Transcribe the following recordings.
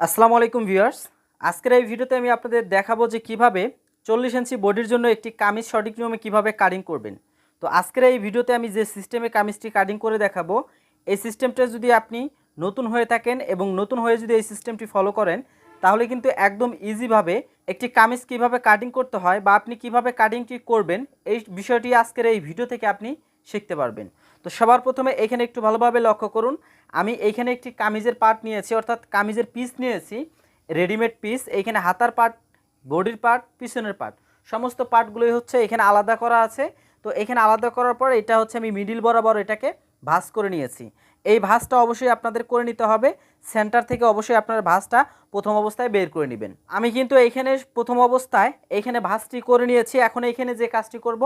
আসসালামু আলাইকুম ভিউয়ার্স। আজকের এই ভিডিওতে আমি আপনাদের দেখাবো যে কীভাবে চল্লিশ ইঞ্চি বডির জন্য একটি কামিজ সঠিক নিয়মে কীভাবে কাটিং করবেন। তো আজকের এই ভিডিওতে আমি যে সিস্টেমে কামিজটি কাটিং করে দেখাবো, এই সিস্টেমটা যদি আপনি নতুন হয়ে থাকেন এবং নতুন হয়ে যদি এই সিস্টেমটি ফলো করেন, তাহলে কিন্তু একদম ইজিভাবে একটি কামিজ কীভাবে কাটিং করতে হয় বা আপনি কীভাবে কাটিংটি করবেন, এই বিষয়টি আজকের এই ভিডিও থেকে আপনি শিখতে পারবেন। তো সবার প্রথমে এখানে একটু ভালোভাবে লক্ষ্য করুন আমি এইখানে একটি কামিজের পার্ট নিয়েছি, অর্থাৎ কামিজের পিস নিয়েছি রেডিমেড পিস এইখানে হাতার পার্ট বডির পার্ট পিছনের পার্ট সমস্ত পার্টগুলোই হচ্ছে এখানে আলাদা করা আছে। তো এখানে আলাদা করার পর এটা হচ্ছে আমি মিডিল বরাবর এটাকে ভাঁজ করে নিয়েছি। এই ভাঁজটা অবশ্যই আপনাদের করে নিতে হবে সেন্টার থেকে অবশ্যই আপনার ভাঁজটা প্রথম অবস্থায় বের করে নেবেন। আমি কিন্তু এইখানে প্রথম অবস্থায় এইখানে ভাঁজটি করে নিয়েছি, এখন এইখানে যে কাজটি করব,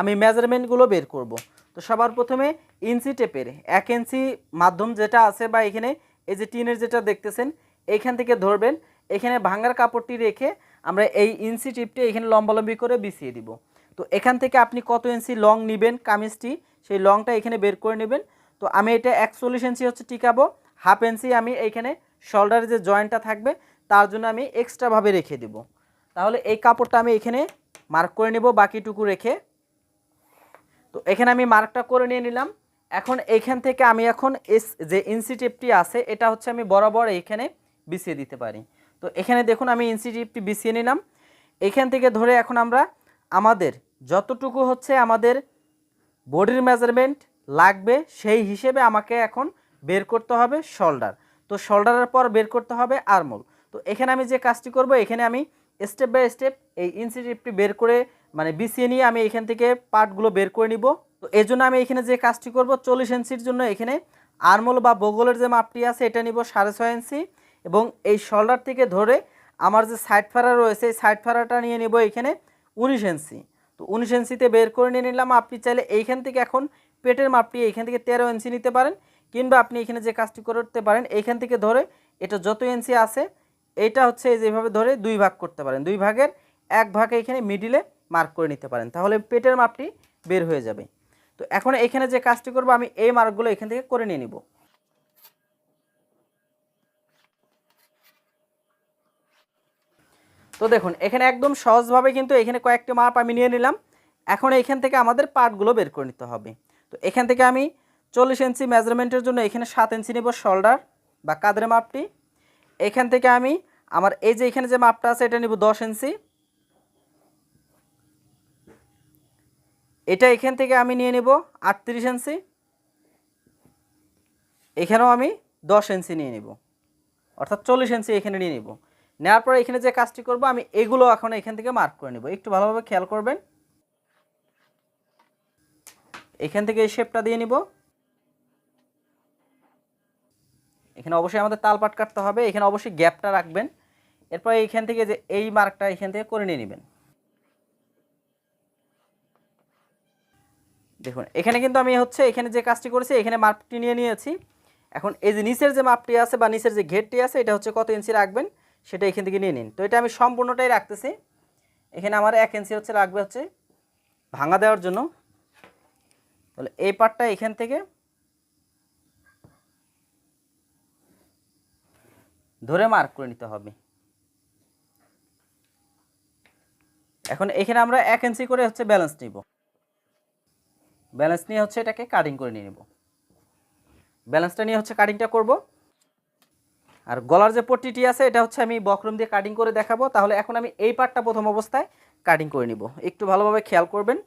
আমি মেজারমেন্টগুলো বের করব। তো সবার প্রথমে ইঞ্চি টেপের এক ইঞ্চি মাধ্যম যেটা আছে বা এখানে, এই যে টিনের যেটা দেখতেছেন, এইখান থেকে ধরবেন। এখানে ভাঙার কাপড়টি রেখে আমরা এই ইঞ্চি টিপটি এখানে লম্বালম্বি করে বিছিয়ে দিব। তো এখান থেকে আপনি কত ইঞ্চি লং নেবেন কামিজটি, সেই লংটা এখানে বের করে নেবেন। তো আমি এটা একচল্লিশ ইঞ্চি হচ্ছে টিকাবো হাফ ইঞ্চি আমি এইখানে শোল্ডারের যে জয়েন্টটা থাকবে, তার জন্য আমি এক্সট্রাভাবে রেখে দেব। তাহলে এই কাপড়টা আমি এখানে মার্ক করে নেব, বাকিটুকু রেখে তো এখানে আমি মার্কটা করে নিয়ে নিলাম। এখন এইখান থেকে আমি এখন এস যে ইঞ্চি টেপটি আছে, এটা হচ্ছে আমি বরাবর এইখানে বিছিয়ে দিতে পারি। তো এখানে দেখুন আমি ইঞ্চি টেপটি বিছিয়ে নিলাম। এখান থেকে ধরে এখন আমরা আমাদের যতটুকু হচ্ছে আমাদের বডির মেজারমেন্ট লাগবে, সেই হিসেবে আমাকে এখন বের করতে হবে শোল্ডার তো শোল্ডারের পর বের করতে হবে আরমোল তো এখানে আমি যে কাজটি করব, এখানে আমি স্টেপ বাই স্টেপ এই ইঞ্চি টিপটি বের করে মানে বিছিয়ে নিয়ে আমি এখান থেকে পার্টগুলো বের করে নিব। তো এই জন্য আমি এখানে যে কাজটি করব, চল্লিশ ইঞ্চির জন্য এখানে আরমোল বা বগলের যে মাপটি আছে, এটা নিব সাড়ে ছয় ইঞ্চি এবং এই শোল্ডার থেকে ধরে আমার যে সাইড ফাড়া রয়েছে, এই সাইড ফাড়াটা নিয়ে নিব এখানে উনিশ ইঞ্চি। তো উনিশ ইঞ্চিতে বের করে নিয়ে নিলাম, আপনি চাইলে এইখান থেকে এখন পেটের মাপটি এইখান থেকে তেরো ইঞ্চি নিতে পারেন কিংবা আপনি এখানে যে কাজটি করতে পারেন, এইখান থেকে ধরে এটা যত ইঞ্চি আছে এইটা হচ্ছে যেভাবে ধরে দুই ভাগ করতে পারেন। দুই ভাগের এক ভাগ এখানে মিডিলে মার্ক করে নিতে পারেন। তাহলে পেটের মাপটি বের হয়ে যাবে। তো এখন এখানে যে কাজটি করব, আমি এই মার্কগুলো এখান থেকে করে নিয়ে নিব। তো দেখুন, এখানে একদম সহজভাবে কিন্তু এখানে কয়েকটি মাপ আমি নিয়ে নিলাম। এখন এখান থেকে আমাদের পার্টগুলো বের করে নিতে হবে। তো এখান থেকে আমি চল্লিশ ইঞ্চি মেজারমেন্টের জন্য এখানে সাত ইঞ্চি নেব শোল্ডার বা কাদের মাপটি। এখান থেকে আমি আমার এই যে এখানে যে মাপটা আছে, এটা নিব দশ ইঞ্চি এটা এখান থেকে আমি নিয়ে নেব আটত্রিশ ইঞ্চি এখানেও আমি দশ ইঞ্চি নিয়ে নেব। অর্থাৎ চল্লিশ ইঞ্চি এখানে নিয়ে নেব। নেওয়ার পরে এখানে যে কাজটি করব, আমি এগুলো এখন এখান থেকে মার্ক করে নেব। একটু ভালোভাবে খেয়াল করবেন। এখান থেকে এই শেপটা দিয়ে নিব। এখানে অবশ্যই আমাদের তালপাট কাটতে হবে। এখানে অবশ্যই গ্যাপটা রাখবেন। এরপর এইখান থেকে যে এই মার্কটা এখান থেকে করে নিয়ে নেবেন। দেখুন, এখানে কিন্তু আমি হচ্ছে এখানে যে কাজটি করেছি, এখানে মাপটি নিয়ে নিয়েছি। এখন এই যে নিচের যে মাপটি আছে বা নিচের যে ঘেরটি আছে, এটা হচ্ছে কত ইঞ্চি রাখবেন, সেটা এখান থেকে নিয়ে নিন। তো এটা আমি সম্পূর্ণটাই রাখতেছি। এখানে আমার এক ইঞ্চি হচ্ছে রাখবে হচ্ছে ভাঙা দেওয়ার জন্য। তাহলে এই পার্টটা এখান থেকে ধরে মার্ক করে নিতে হবে। এখন এখানে আমরা এক ইঞ্চি করে হচ্ছে ব্যালেন্স নিব। ব্যালেন্স নিয়ে হচ্ছে এটাকে কাটিং করে নিয়ে নেব। ব্যালেন্সটা নিয়ে হচ্ছে কাটিংটা করব। আর গলার যে পট্টিটি আছে, এটা হচ্ছে আমি বক্রম দিয়ে কাটিং করে দেখাবো। তাহলে এখন আমি এই পার্টটা প্রথম অবস্থায় কাটিং করে নিব। একটু ভালোভাবে খেয়াল করবেন।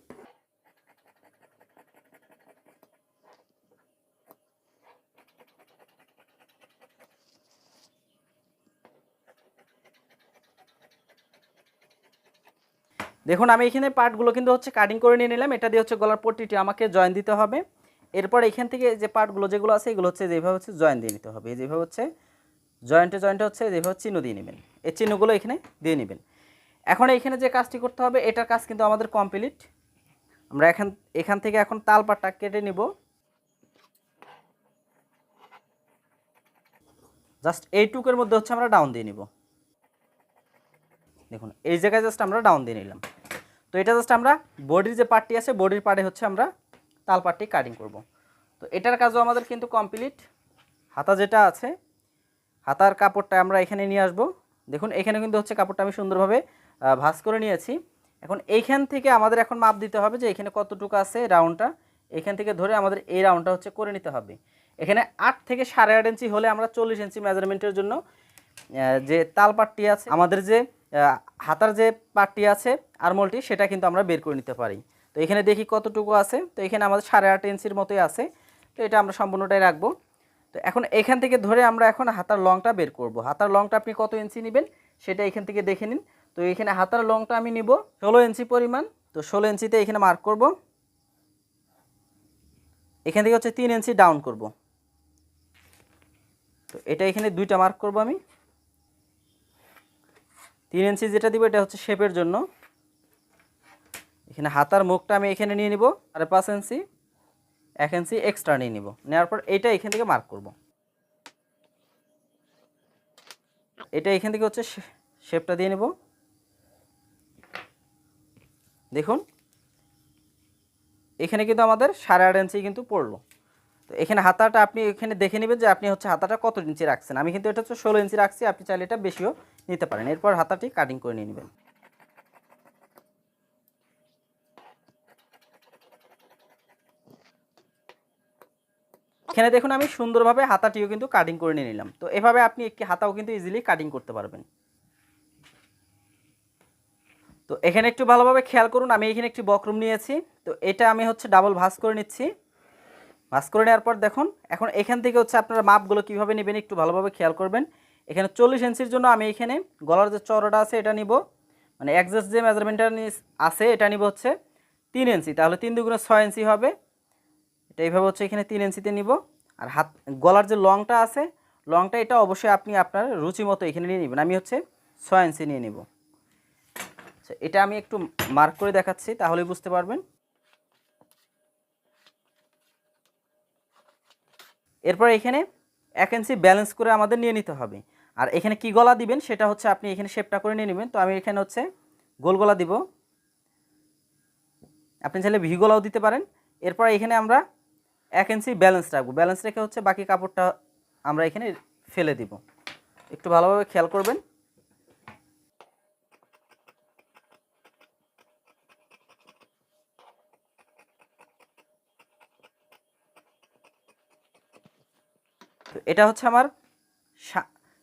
দেখুন, আমি এখানে পার্টগুলো কিন্তু হচ্ছে কাটিং করে নিয়ে নিলাম। এটা দিয়ে হচ্ছে গলার পট্টিটি আমাকে জয়েন দিতে হবে। এরপর এখান থেকে যে পার্টগুলো যেগুলো আছে, এগুলো হচ্ছে যেভাবে হচ্ছে জয়েন দিয়ে নিতে হবে। যেভাবে হচ্ছে জয়েন্টে জয়েন্টে হচ্ছে যেভাবে চিহ্ন দিয়ে নেবেন। এই চিহ্নগুলো এখানে দিয়ে নেবেন। এখন এখানে যে কাজটি করতে হবে, এটার কাজ কিন্তু আমাদের কমপ্লিট আমরা এখান এখান থেকে এখন তাল পাটটা কেটে নিব। জাস্ট এইটুকের মধ্যে হচ্ছে আমরা ডাউন দিয়ে নিব। দেখুন, এই জায়গায় জাস্ট আমরা ডাউন দিয়ে নিলাম। এটা জাস্ট আমরা বডির যে পার্টটি আছে, বডির পার্টে হচ্ছে আমরা তাল পার্টটি কাটিং করব। তো এটার কাজও আমাদের কিন্তু কমপ্লিট হাতা যেটা আছে, হাতার কাপড়টা আমরা এখানে নিয়ে আসব। দেখুন, এখানে কিন্তু হচ্ছে কাপড়টা আমি সুন্দরভাবে ভাঁজ করে নিয়েছি। এখন এইখান থেকে আমাদের এখন মাপ দিতে হবে যে এখানে কতটুকু আছে রাউন্ডটা এখান থেকে ধরে আমাদের এই রাউন্ডটা হচ্ছে করে নিতে হবে। এখানে আট থেকে সাড়ে আট ইঞ্চি হলে আমরা চল্লিশ ইঞ্চি মেজারমেন্টের জন্য যে তাল পাটটি আছে, আমাদের যে হাতার যে পাটটি আছে, আরমোলটি, সেটা কিন্তু আমরা বের করে নিতে পারি। তো এখানে দেখি কতটুকু আছে। তো এখানে আমাদের সাড়ে আট ইঞ্চির মতোই আছে। তো এটা আমরা সম্পূর্ণটাই রাখব। তো এখন এখান থেকে ধরে আমরা এখন হাতার লংটা বের করব। হাতার লংটা আপনি কত ইঞ্চি নেবেন, সেটা এখান থেকে দেখে নিন। তো এখানে হাতার লংটা আমি নিব ষোলো ইঞ্চি পরিমাণ। তো ষোলো ইঞ্চিতে এখানে মার্ক করব। এখান থেকে হচ্ছে তিন ইঞ্চি ডাউন করব। তো এটা এখানে দুইটা মার্ক করব আমি। তিন ইঞ্চি যেটা দিব, এটা হচ্ছে শেপের জন্য। এখানে হাতার মুখটা আমি এখানে নিয়ে নিব, আর পাঁচ ইঞ্চি, এক ইঞ্চি এক্সট্রা নিয়ে নিব। নেওয়ার পর এইটা এখান থেকে মার্ক করব। এটা এখান থেকে হচ্ছে শেপটা দিয়ে নেব। দেখুন, এখানে কিন্তু আমাদের সাড়ে আট ইঞ্চি কিন্তু পড়ল। তো এখানে হাতাটা আপনি এখানে দেখে নেবেন যে আপনি হচ্ছে হাতাটা কত ইঞ্চি রাখছেন। আমি কিন্তু এটা হচ্ছে ষোলো ইঞ্চি রাখছি, আপনি চাইলে এটা বেশিও নিতে পারেন। এরপর হাতাটি কাটিং করে নিয়ে নেবেন। এখানে দেখুন আমি সুন্দরভাবে হাতাটিও কিন্তু কাটিং করে নিয়ে নিলাম। তো এভাবে আপনি একটি হাতাও কিন্তু ইজিলি কাটিং করতে পারবেন। তো এখানে একটু ভালোভাবে খেয়াল করুন, আমি এখানে একটি বক্রম নিয়েছি। তো এটা আমি হচ্ছে ডাবল ভাঁজ করে নিচ্ছি। ভাঁজ করে নেওয়ার পর দেখুন এখন এখান থেকে হচ্ছে আপনারা মাপগুলো কীভাবে নেবেন একটু ভালোভাবে খেয়াল করবেন। এখানে চল্লিশ ইঞ্চির জন্য আমি এখানে গলার যে চড়াটা আছে এটা নিব মানে একজাস্ট যে মেজারমেন্টটা আছে এটা নিব হচ্ছে তিন ইঞ্চি। তাহলে তিন দুগুণে ছয় ইঞ্চি হবে। এটা এইভাবে হচ্ছে এখানে তিন ইঞ্চিতে নিব। আর হাত গলার যে লংটা আছে লংটা এটা অবশ্যই আপনি আপনার রুচি মতো এখানে নিয়ে নেবেন। আমি হচ্ছে ছয় ইঞ্চি নিয়ে নিব। আচ্ছা, এটা আমি একটু মার্ক করে দেখাচ্ছি তাহলেই বুঝতে পারবেন। এরপর এখানে এক ইঞ্চি ব্যালেন্স করে আমাদের নিয়ে নিতে হবে। আর এখানে কি গলা দিবেন সেটা হচ্ছে আপনি এখানে শেপটা করে নিয়ে নেবেন। তো আমি এখানে হচ্ছে গোল গলা দিব। আপনি চাইলে ভি গলাও দিতে পারেন। এরপর এখানে আমরা এক ইঞ্চি ব্যালেন্স রাখব। ব্যালেন্স রেখে হচ্ছে বাকি কাপড়টা আমরা এখানে ফেলে দিব। একটু ভালোভাবে খেয়াল করবেন। তো এটা হচ্ছে আমার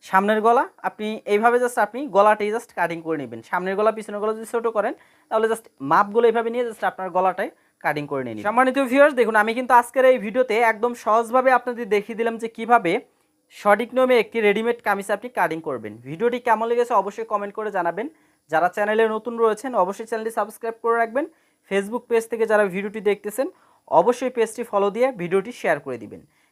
সামনের গলা। আপনি এইভাবে জাস্ট আপনি গলাটাই জাস্ট কাটিং করে নেবেন। সামনের গলা, পিছনের গলা যদি ছোটো করেন, তাহলে জাস্ট মাপগুলো এইভাবে নিয়ে জাস্ট আপনার গলাটায় কাটিং করে নিন। সম্মানিত ভিউয়ার্স দেখুন, আমি কিন্তু আজকের এই ভিডিওতে একদম সহজভাবে আপনাদের দেখিয়ে দিলাম যে কীভাবে সঠিক নিয়মে একটি রেডিমেড কামিজ আপনি কাটিং করবেন। ভিডিওটি কেমন লেগেছে অবশ্যই কমেন্ট করে জানাবেন। যারা চ্যানেলে নতুন রয়েছেন, অবশ্যই চ্যানেলটি সাবস্ক্রাইব করে রাখবেন। ফেসবুক পেজ থেকে যারা ভিডিওটি দেখতেছেন, অবশ্যই পেজটি ফলো দিয়ে ভিডিওটি শেয়ার করে দিবেন।